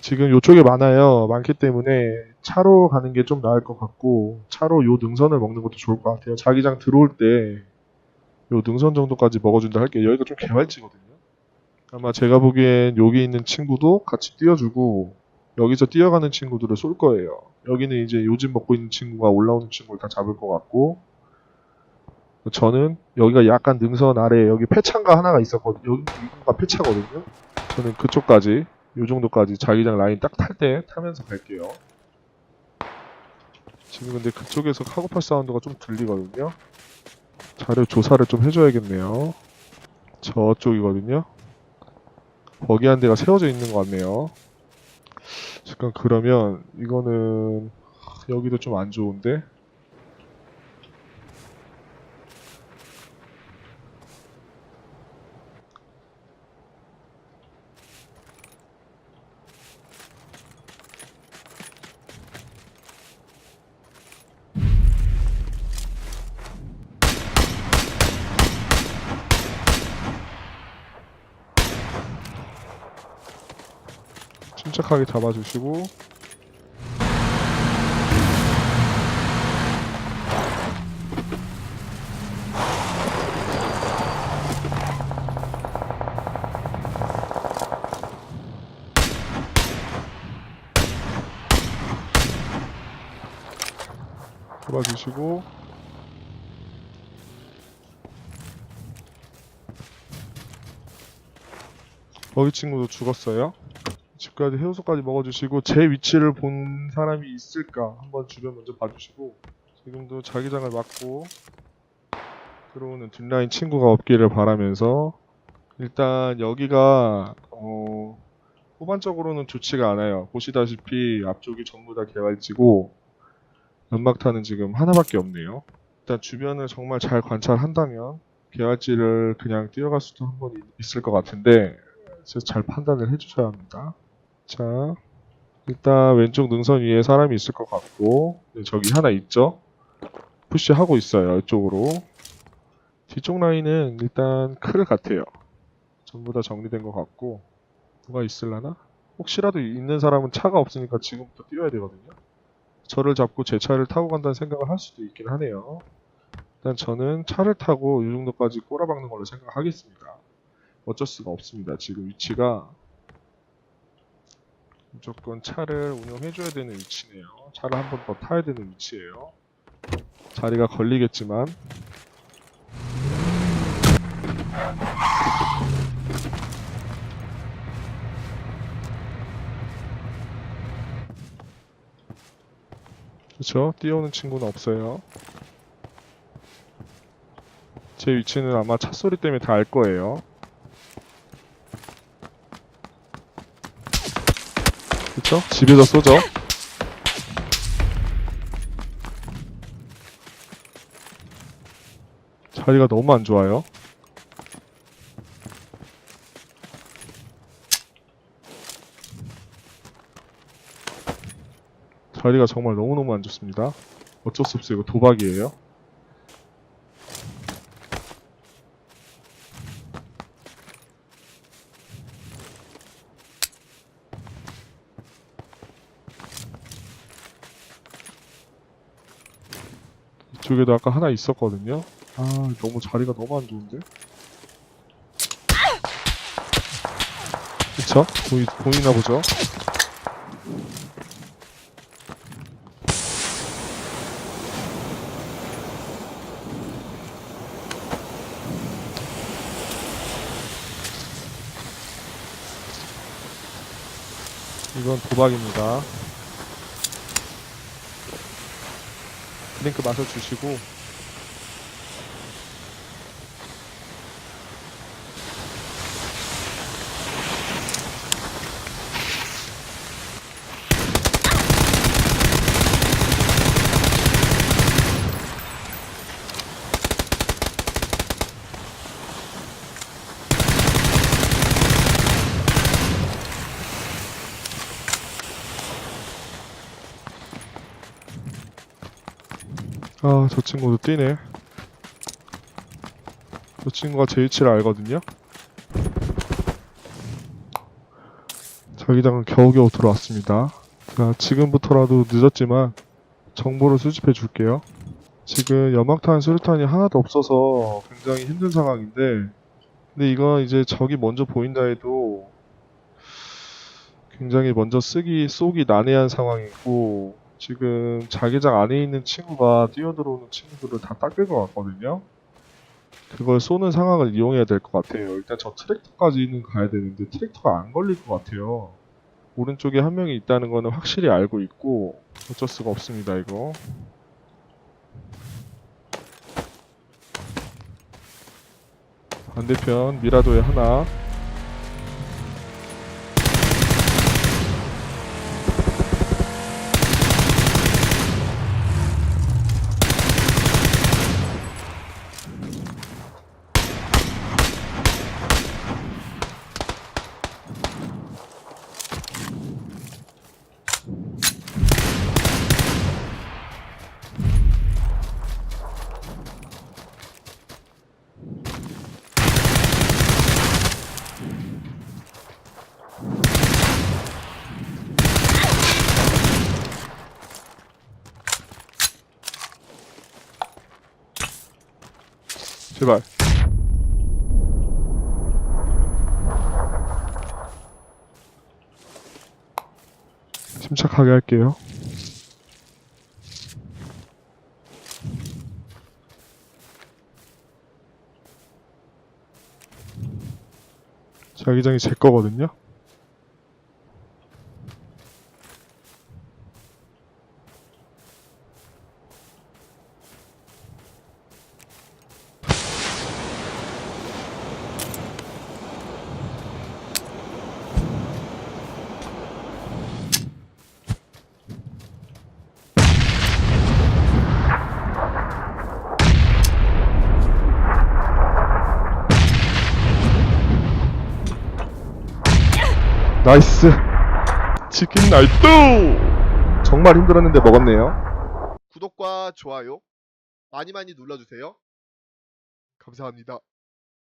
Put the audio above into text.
지금 요쪽에 많아요. 많기 때문에 차로 가는 게 좀 나을 것 같고 차로 요 능선을 먹는 것도 좋을 것 같아요. 자기장 들어올 때 요 능선 정도까지 먹어준다 할게요. 여기가 좀 개활지거든요. 아마 제가 보기엔 여기 있는 친구도 같이 뛰어주고 여기서 뛰어가는 친구들을 쏠 거예요. 여기는 이제 요즘 먹고 있는 친구가 올라오는 친구를 다 잡을 것 같고 저는 여기가 약간 능선 아래 여기 폐차가 하나가 있었거든요. 여기가 폐차거든요. 저는 그쪽까지 요 정도까지 자기장 라인 딱 탈 때 타면서 갈게요. 지금 근데 그쪽에서 카고팔 사운드가 좀 들리거든요. 자료 조사를 좀 해줘야겠네요. 저쪽이거든요. 거기 한 대가 세워져 있는 것 같네요. 잠깐 그러면 이거는 여기도 좀 안 좋은데 침착하게 잡아주시고 잡아주시고 거기 친구도 죽었어요. 집까지 해우소까지 먹어주시고 제 위치를 본 사람이 있을까 한번 주변 먼저 봐주시고 지금도 자기장을 맞고 들어오는 뒷라인 친구가 없기를 바라면서 일단 여기가 어 후반적으로는 좋지가 않아요. 보시다시피 앞쪽이 전부 다 개활지고 연막탄은 지금 하나밖에 없네요. 일단 주변을 정말 잘 관찰한다면 개활지를 그냥 뛰어갈 수도 한 번 있을 것 같은데 진짜 잘 판단을 해주셔야 합니다 자, 일단 왼쪽 능선 위에 사람이 있을 것 같고 네, 저기 하나 있죠? 푸시하고 있어요, 이쪽으로. 뒤쪽 라인은 일단 클 같아요. 전부 다 정리된 것 같고 누가 있을라나? 혹시라도 있는 사람은 차가 없으니까 지금부터 뛰어야 되거든요. 저를 잡고 제 차를 타고 간다는 생각을 할 수도 있긴 하네요. 일단 저는 차를 타고 이 정도까지 꼬라박는 걸로 생각하겠습니다. 어쩔 수가 없습니다. 지금 위치가 무조건 차를 운영해줘야 되는 위치네요. 차를 한 번 더 타야 되는 위치예요. 자리가 걸리겠지만 그쵸? 뛰어오는 친구는 없어요. 제 위치는 아마 차 소리 때문에 다 알 거예요. 그쵸? 집에서 쏘죠. 자리가 너무 안 좋아요. 자리가 정말 너무너무 안 좋습니다. 어쩔 수 없어요. 이거 도박이에요. 이쪽에도 아까 하나 있었거든요. 아, 너무 자리가 너무 안 좋은데? 그쵸? 보이, 보이나 보죠? 이건 도박입니다. 드링크 마셔주시고 아, 저 친구도 뛰네. 저 친구가 제 위치를 알거든요. 자기장은 겨우겨우 들어왔습니다. 자, 지금부터라도 늦었지만 정보를 수집해 줄게요. 지금 연막탄, 수류탄이 하나도 없어서 굉장히 힘든 상황인데 근데 이건 이제 적이 먼저 보인다 해도 굉장히 먼저 쓰기, 쏘기 난해한 상황이고 지금 자기장 안에 있는 친구가 뛰어들어오는 친구들을 다 닦을 것 같거든요. 그걸 쏘는 상황을 이용해야 될 것 같아요. 일단 저 트랙터까지는 가야 되는데 트랙터가 안 걸릴 것 같아요. 오른쪽에 한 명이 있다는 거는 확실히 알고 있고 어쩔 수가 없습니다, 이거. 반대편 미라도에 하나 제발 침착하게 할게요. 자기장이 제 거거든요. 나이스. 치킨 나이스. 정말 힘들었는데 먹었네요. 구독과 좋아요 많이 많이 눌러주세요. 감사합니다.